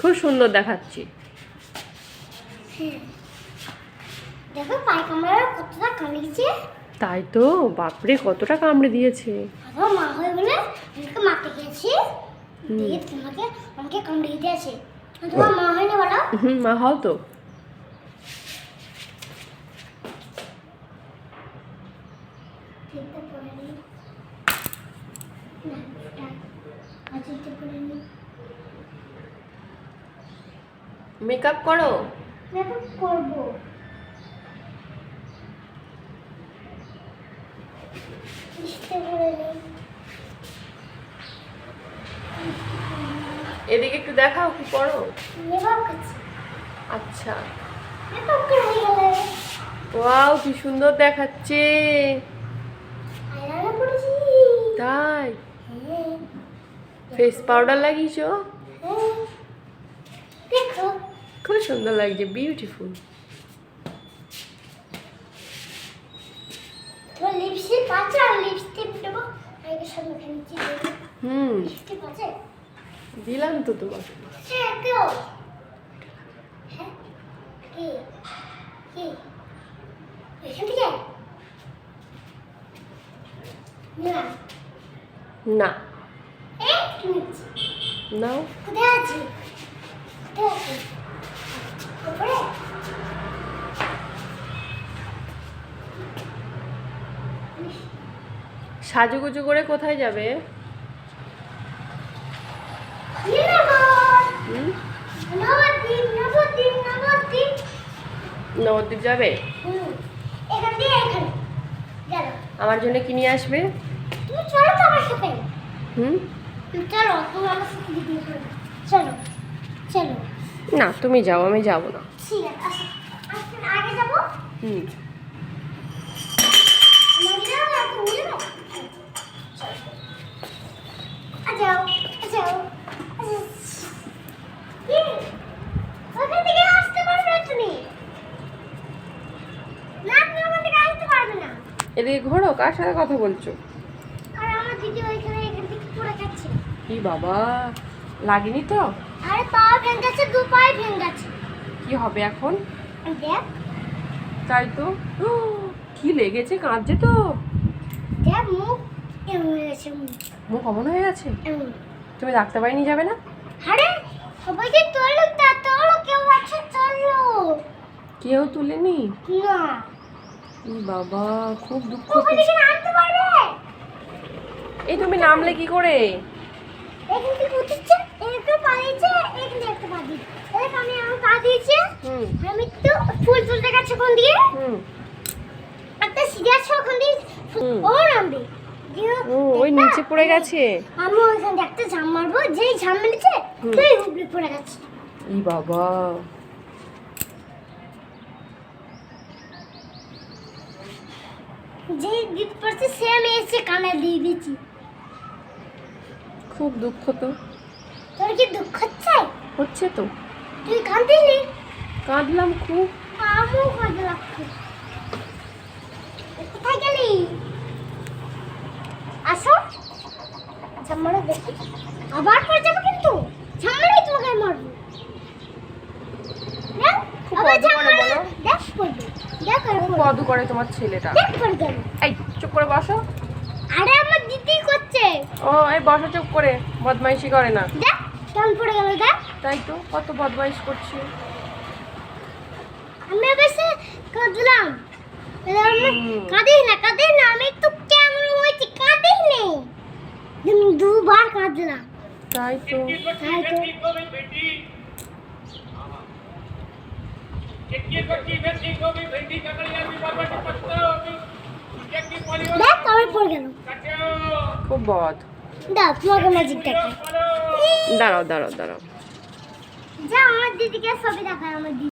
খুব সুন্দর দেখাচ্ছি। হ্যাঁ। দেখো পায়ে কামড়ার কতটা কামড়িয়েছে তাই তো বাপরে কতটা কামড়ে দিয়েছে। মা হয়ে বলে আমাকে মারতে। দিয়ে তোমাকে আমাকে কামড়িয়ে দিয়েছে তোমার মা হয়নি বলো? হুম মা হও তো। নি না নি মেকআপ করো? মেকআপ করব। এদিকে একটু দেখাও কি করো? আচ্ছা। ওয়াও কি সুন্দর দেখাচ্ছে। তাই? হ্যাঁ। ফেস পাউডার লাগিয়েছো হ্যাঁ দেখো খুব সুন্দর লাগছে বিউটিফুল হুম। দিলাম তো তোমাকে। হ্যাঁ? না। না। নাও। কোথায় আছি কোথায় আছি উপরে সাজুগুজু করে কোথায় যাবে? নবদ্বীপ যাবে? আমার জন্য কি নিয়ে আসবে? হুম? না তুমি যাও আমি যাব না। হুম আমাকে যাও না তুমি যাও চলো আ যাও আ যাও আ যাও। কি? ওখান থেকে আসতে পারবে না তুমি না তুমি ওখান থেকে আসতে পারবে না এদিকে ঘোরো কার সাথে কথা বলছো? কি বাবা লাগেনি তো? আরে পা ভেঙেছে দু পায়ে ভেঙেছে। কি হবে এখন? দেখ। তাই তো? কি লেগেছে কাঁদছে তো। দেখ মুখ এমন হয়ে গেছে মুখ। অমন হয়ে গেছে? তুমি ডাক্তার বাড়ি নিয়ে যাবে না? আরে সবাই যে তোলো তা তোলো কেউ আছে চলো কেউ তুলেনি? না। বাবা খুব দুঃখ ওখান এই তুমি নামলে কি করে? আমি তো ফুল তুলতে গেছে ওখান দিয়ে। একটা আছে ওখান দিয়ে ও নামবে। ওই নিচে পড়ে গেছে। আমি ওইখান দিয়ে একটা ঝাম মারবো যেই ঝাম মেরেছে হুম। উপরে পড়ে গেছে। ই বাবা। দিতে পারছে সে আমি এসে কানে দিয়ে দিচ্ছি খুব দুঃখ তো। তোর কি দুঃখ হচ্ছে? হচ্ছে তো। তুই কাঁদিলি? কাঁদলাম খুব। আমিও কাঁদে লাগছে কোথায় গেলি? আসো। ঝাম্মারা দেখি। আবার পড়ে যাবে কিন্তু। ঝাম্মারাই তোমাকে মারবো। আবার বলো। দেখ পড়বে। কদু করে তোমার ছেলেটা। এই চুপ করে বসো। আরে আমার দিদি করছে। ও এই বসো চুপ করে বদমাইশি করে না। দেখ কেমন পড়ে গেল দেখ। তাই তো কত বদমাইশ করছে। আমি বেশি কাঁদলাম। কাঁদিস না কাঁদিস না আমি একটু কেমন হয়েছি কাঁদিস নে। আমি দুবার কাঁদলাম। তাই তো। তাই তো। দেখ আবার পড়ে গেল। খুব বদ। দাও তোমাকে দাঁড়াও দাঁড়াও দাঁড়াও। যা আমার দিদিকে ছবি দেখায় আমার দিদি।